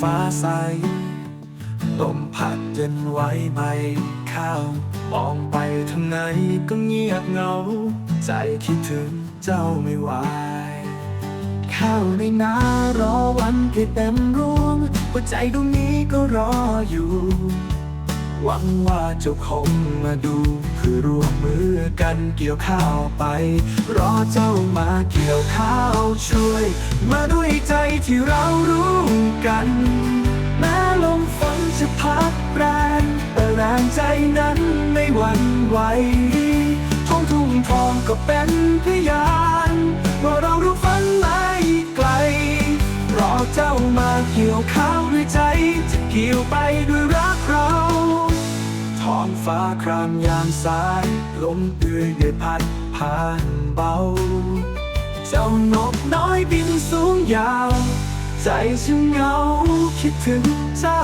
ฟ้าใส ลมพัดเย็นไว้ใบข้าว มองไปทางไหนก็เงียบเงา ใจคิดถึงเจ้าไม่ไหวข้าวในนารอวันที่เต็มรวงหัวใจดวงนี้ก็รออยู่ หวังว่าเจ้าคงมาดูเพื่อร่วมมือกันเกี่ยวข้าวไป รอเจ้ามาเกี่ยวข้าวช่วย มาด้วยใจที่เรารู้กันแม้ลมฝนจะพัดแรงแต่แรงใจนั้นไม่หวั่นไหวท้องทุ่งทองก็เป็นพยานว่าเรารู้ฝันไม่ไกล รอเจ้ามาเกี่ยวข้าวด้วยใจ จะเกี่ยวไปด้วยรักเรา องฟ้าครามยามสายลมเอื่อยเดือดพัดผ่านเบา เจ้านกน้อยบินสูงยาว ใจฉันเหงาคิดถึงเจ้า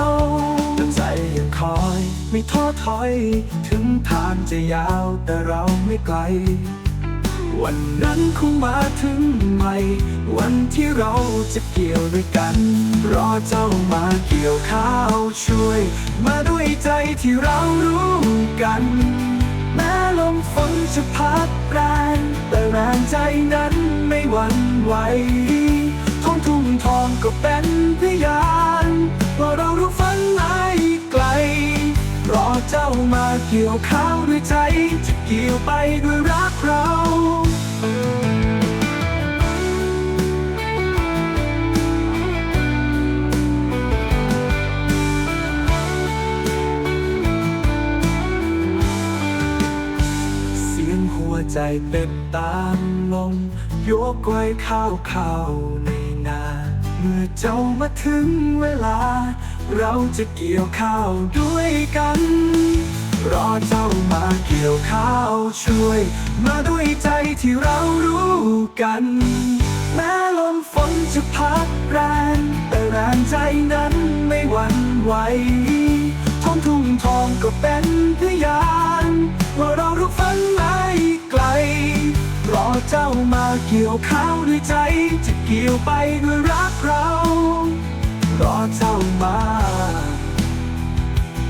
แต่ใจยังคอยไม่ท้อถอย ถึงทางจะยาวแต่เราไม่ไกล วันนั้นคงมาถึงใหม่ วันที่เราจะเกี่ยวด้วยกัน รอเจ้ามาเกี่ยวข้าวช่วยมา ที่เรารู้กัน แม้ลมฝนจะพัดแรง แต่แรงใจนั้นไม่หวั่นไหวท้องทุ่งทองก็เป็นพยานว่าเรารู้ฝันไม่ไกล รอเจ้ามาเกี่ยวข้าวด้วยใจ จะเกี่ยวไปด้วยรักเรา ใจเต้นตามลมโยกไกวข้าวข้าวในนา เมื่อเจ้ามาถึงเวลา เราจะเกี่ยวข้าวด้วยกัน รอเจ้ามาเกี่ยวข้าวช่วย มาด้วยใจที่เรารู้กัน แม้ลมฝนจะพัดแรง แต่แรงใจนั้นไม่หวั่นไหวท้องทุ่งทองก็เป็นพยานว่าเรา เขาวด้วยใจจะเกี่ยวไปด้วยรักเรารอเจ้ามา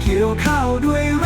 เกี่ยวข้าวด้วยรักเราจะเกี่ยวไปด้วย